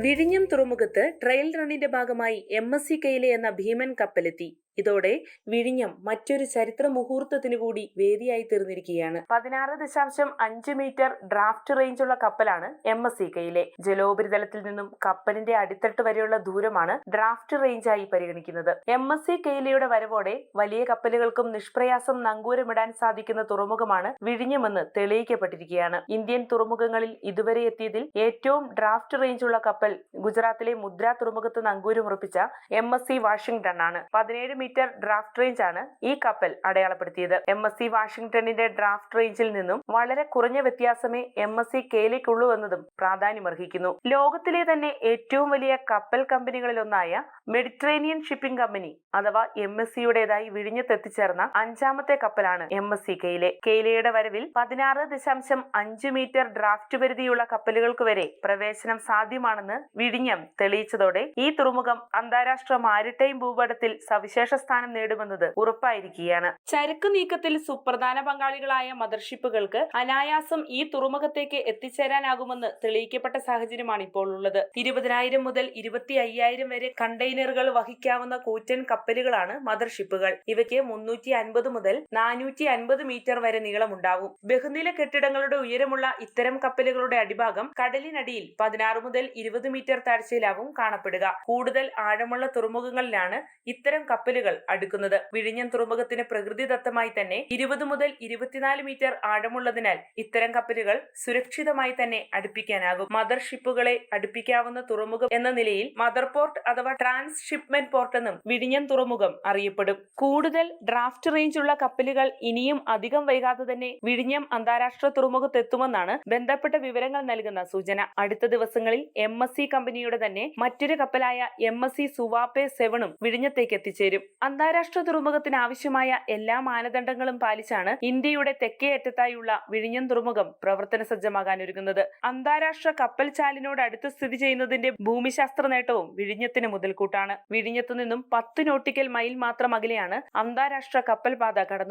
വിഴിഞ്ഞം തുറമുഖത്ത് ട്രയൽ റണ്ണിന്റെ ഭാഗമായി എം എസ് സി കെയിലെ എന്ന ഭീമൻ കപ്പലെത്തി. ഇതോടെ വിഴിഞ്ഞം മറ്റൊരു ചരിത്ര മുഹൂർത്തത്തിന് കൂടി വേദിയായി തീർന്നിരിക്കുകയാണ്. പതിനാറ് ദശാംശം അഞ്ച് മീറ്റർ ഡ്രാഫ്റ്റ് റേഞ്ചുള്ള കപ്പലാണ് എം എസ് സി കെയിലെ. ജലോപരിതലത്തിൽ നിന്നും കപ്പലിന്റെ അടിത്തട്ട് വരെയുള്ള ദൂരമാണ് ഡ്രാഫ്റ്റ് റേഞ്ചായി പരിഗണിക്കുന്നത്. എം എസ് സി കെയിലയുടെ വരവോടെ വലിയ കപ്പലുകൾക്കും നിഷ്പ്രയാസം നങ്കൂരമിടാൻ സാധിക്കുന്ന തുറമുഖമാണ് വിഴിഞ്ഞമെന്ന് തെളിയിക്കപ്പെട്ടിരിക്കുകയാണ്. ഇന്ത്യൻ തുറമുഖങ്ങളിൽ ഇതുവരെ എത്തിയതിൽ ഏറ്റവും ഡ്രാഫ്റ്റ് റേഞ്ചുള്ള കപ്പൽ ഗുജറാത്തിലെ മുദ്ര തുറമുഖത്ത് നങ്കൂരമുറപ്പിച്ച എം എസ് സി വാഷിംഗ്ടൺ ആണ്. പതിനേഴ് മീറ്റർ ഡ്രാഫ്റ്റ് റേഞ്ച് ആണ് ഈ കപ്പൽ അടയാളപ്പെടുത്തിയത്. എം എസ് സി വാഷിംഗ്ടണിന്റെ ഡ്രാഫ്റ്റ് റേഞ്ചിൽ നിന്നും വളരെ കുറഞ്ഞ വ്യത്യാസമേ എം എസ് സി കെയിലേക്കുള്ളൂ എന്നതും പ്രാധാന്യമർഹിക്കുന്നു. ലോകത്തിലെ തന്നെ ഏറ്റവും വലിയ കപ്പൽ കമ്പനികളിലൊന്നായ മെഡിറ്ററേനിയൻ ഷിപ്പിംഗ് കമ്പനി അഥവാ എം എസ് സിയുടേതായി വിഴിഞ്ഞത്തെത്തിച്ചേർന്ന അഞ്ചാമത്തെ കപ്പലാണ് എം എസ് സി കെയിലെ. കെയിലയുടെ വരവിൽ പതിനാറ് ദശാംശം അഞ്ച് മീറ്റർ ഡ്രാഫ്റ്റ് പരിധിയുള്ള കപ്പലുകൾക്ക് വരെ പ്രവേശനം സാധ്യമാണെന്ന് വിഴിഞ്ഞം തെളിയിച്ചതോടെ ഈ തുറമുഖം അന്താരാഷ്ട്ര മാരിടൈം ഭൂപടത്തിൽ സവിശേഷ സ്ഥാനം നേടുമെന്നത് ഉറപ്പായിരിക്കുകയാണ്. ചരക്ക് നീക്കത്തിൽ സുപ്രധാന പങ്കാളികളായ മദർഷിപ്പുകൾക്ക് അനായാസം ഈ തുറമുഖത്തേക്ക് എത്തിച്ചേരാനാകുമെന്ന് തെളിയിക്കപ്പെട്ട സാഹചര്യമാണ് ഇപ്പോൾ ഉള്ളത്. ഇരുപതിനായിരം മുതൽ ഇരുപത്തി അയ്യായിരം വരെ കണ്ടെയ്നറുകൾ വഹിക്കാവുന്ന കൂറ്റൻ കപ്പലുകളാണ് മദർഷിപ്പുകൾ. ഇവയ്ക്ക് മുന്നൂറ്റി അൻപത് മുതൽ നാനൂറ്റി അൻപത് മീറ്റർ വരെ നീളമുണ്ടാവും. ബഹുനില കെട്ടിടങ്ങളുടെ ഉയരമുള്ള ഇത്തരം കപ്പലുകളുടെ അടിഭാഗം കടലിനടിയിൽ പതിനാറ് മുതൽ ഇരുപത് മീറ്റർ താഴ്ചയിലാവും കാണപ്പെടുക. കൂടുതൽ ആഴമുള്ള തുറമുഖങ്ങളിലാണ് ഇത്തരം കപ്പലുകൾ അടുക്കുന്നത്. വിഴിഞ്ഞം തുറമുഖത്തിന് പ്രകൃതിദത്തമായി തന്നെ ഇരുപത് മുതൽ ഇരുപത്തിനാല് മീറ്റർ ആഴമുള്ളതിനാൽ ഇത്തരം കപ്പലുകൾ സുരക്ഷിതമായി തന്നെ അടുപ്പിക്കാനാകും. മദർ ഷിപ്പുകളെ അടുപ്പിക്കാവുന്ന തുറമുഖം എന്ന നിലയിൽ മദർ പോർട്ട് അഥവാ ട്രാൻസ് ഷിപ്മെന്റ് പോർട്ട് എന്നും വിഴിഞ്ഞം തുറമുഖം അറിയപ്പെടും. കൂടുതൽ ഡ്രാഫ്റ്റ് റേഞ്ചുള്ള കപ്പലുകൾ ഇനിയും അധികം വൈകാതെ തന്നെ വിഴിഞ്ഞം അന്താരാഷ്ട്ര തുറമുഖത്തെത്തുമെന്നാണ് ബന്ധപ്പെട്ട വിവരങ്ങൾ നൽകുന്ന സൂചന. അടുത്ത ദിവസങ്ങളിൽ എം കമ്പനിയുടെ തന്നെ മറ്റൊരു കപ്പലായ എം എസ് സി സുവാപ്പെ സെവണും വിഴിഞ്ഞത്തേക്ക് എത്തിച്ചേരും. അന്താരാഷ്ട്ര തുറമുഖത്തിന് ആവശ്യമായ എല്ലാ മാനദണ്ഡങ്ങളും പാലിച്ചാണ് ഇന്ത്യയുടെ തെക്കേ അറ്റത്തായുള്ള വിഴിഞ്ഞം തുറമുഖം പ്രവർത്തന സജ്ജമാകാൻ ഒരുങ്ങുന്നത്. അന്താരാഷ്ട്ര കപ്പൽ ചാലിനോട് അടുത്ത് സ്ഥിതി ചെയ്യുന്നതിന്റെ ഭൂമിശാസ്ത്ര നേട്ടവും വിഴിഞ്ഞത്തിന് മുതൽക്കൂട്ടാണ്. വിഴിഞ്ഞത്തു നിന്നും പത്ത് നോട്ടിക്കൽ മൈൽ മാത്രം അകലെയാണ് അന്താരാഷ്ട്ര കപ്പൽ പാത കടന്നു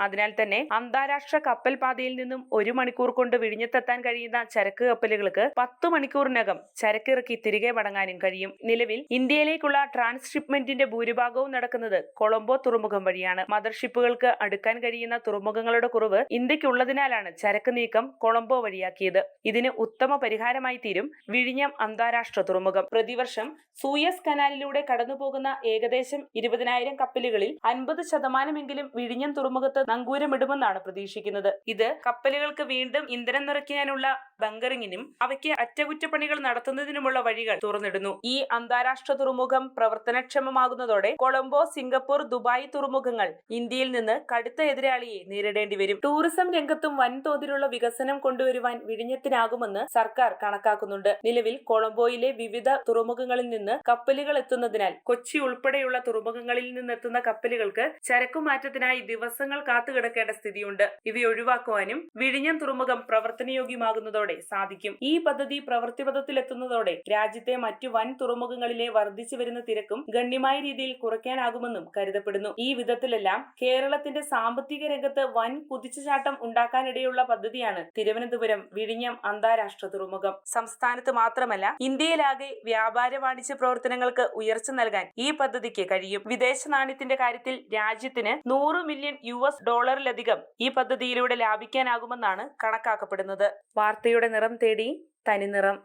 അതിനാൽ തന്നെ അന്താരാഷ്ട്ര കപ്പൽ പാതയിൽ നിന്നും ഒരു മണിക്കൂർ കൊണ്ട് വിഴിഞ്ഞത്തെത്താൻ കഴിയുന്ന ചരക്ക് കപ്പലുകൾക്ക് പത്ത് മണിക്കൂറിനകം ചരക്കിറക്കി തിരികെ മടങ്ങാനും കഴിയും. നിലവിൽ ഇന്ത്യയിലേക്കുള്ള ട്രാൻസ്ഷിപ്മെന്റിന്റെ ഭൂരിഭാഗവും നടക്കുന്നത്. കൊളംബോ തുറമുഖം വഴിയാണ്. മദർഷിപ്പുകൾക്ക് അടുക്കാൻ കഴിയുന്ന തുറമുഖങ്ങളുടെ കുറവ് ഇന്ത്യക്കുള്ളതിനാലാണ് ചരക്ക് നീക്കം കൊളംബോ വഴിയാക്കിയത്. ഇതിന് ഉത്തമ പരിഹാരമായി തീരും വിഴിഞ്ഞം അന്താരാഷ്ട്ര തുറമുഖം. പ്രതിവർഷം സൂയസ് കനാലിലൂടെ കടന്നുപോകുന്ന ഏകദേശം ഇരുപതിനായിരം കപ്പലുകളിൽ അൻപത് ശതമാനമെങ്കിലും വിഴിഞ്ഞം തുറമുഖത്ത് നങ്കൂരമിടുമെന്നാണ് പ്രതീക്ഷിക്കുന്നത്. ഇത് കപ്പലുകൾക്ക് വീണ്ടും ഇന്ധനം നിറയ്ക്കാനുള്ള ബങ്കറിങ്ങിനും അവയ്ക്ക് അറ്റകുറ്റപ്പണികൾ നടത്തുന്നതിനുമുള്ള വഴികൾ തുറന്നിടുന്നു. ഈ അന്താരാഷ്ട്ര തുറമുഖം പ്രവർത്തനക്ഷമമാകുന്നതോടെ കൊളംബോ സിംഗപ്പൂർ ദുബായ് തുറമുഖങ്ങൾ ഇന്ത്യയിൽ നിന്ന് കടുത്ത എതിരാളിയെ നേരിടേണ്ടി വരും. ടൂറിസം രംഗത്തും വൻതോതിലുള്ള വികസനം കൊണ്ടുവരുവാൻ വിഴിഞ്ഞത്തിനാകുമെന്ന് സർക്കാർ കണക്കാക്കുന്നുണ്ട്. നിലവിൽ കൊളംബോയിലെ വിവിധ തുറമുഖങ്ങളിൽ നിന്ന് കപ്പലുകൾ എത്തുന്നതിനാൽ കൊച്ചി ഉൾപ്പെടെയുള്ള തുറമുഖങ്ങളിൽ നിന്നെത്തുന്ന കപ്പലുകൾക്ക് ചരക്കുമാറ്റത്തിനായി ദിവസങ്ങൾ കാത്തുകിടക്കേണ്ട സ്ഥിതിയുണ്ട്. ഇവ ഒഴിവാക്കുവാനും വിഴിഞ്ഞം തുറമുഖം പ്രവർത്തനയോഗ്യമാകുന്നതോടെ സാധിക്കും. ഈ പദ്ധതി പ്രവൃത്തിപഥത്തിലെത്തുന്നതോടെ രാജ്യത്തെ മറ്റു വൻ തുറമുഖങ്ങളിലെ വർദ്ധിച്ചു വരുന്ന തിരക്കും ഗണ്യമായ രീതിയിൽ കുറയ്ക്കാനാകുമെന്നും കരുതപ്പെടുന്നു. ഈ വിധത്തിലെല്ലാം കേരളത്തിന്റെ സാമ്പത്തിക രംഗത്ത് വൻ കുതിച്ചുചാട്ടം ഉണ്ടാക്കാനിടയുള്ള പദ്ധതിയാണ് തിരുവനന്തപുരം വിഴിഞ്ഞം അന്താരാഷ്ട്ര തുറമുഖം. സംസ്ഥാനത്ത് മാത്രമല്ല ഇന്ത്യയിലാകെ വ്യാപാര വാണിജ്യ പ്രവർത്തനങ്ങൾക്ക് ഉയർച്ച നൽകാൻ ഈ പദ്ധതിക്ക് കഴിയും. വിദേശ നാണ്യത്തിന്റെ കാര്യത്തിൽ രാജ്യത്തിന് നൂറ് മില്യൺ യു എസ് ഡോളറിലധികം ഈ പദ്ധതിയിലൂടെ ലാഭിക്കാനാകുമെന്നാണ് കണക്കാക്കപ്പെടുന്നത്. വാർത്തയുടെ നിറം തേടി തനിനിറം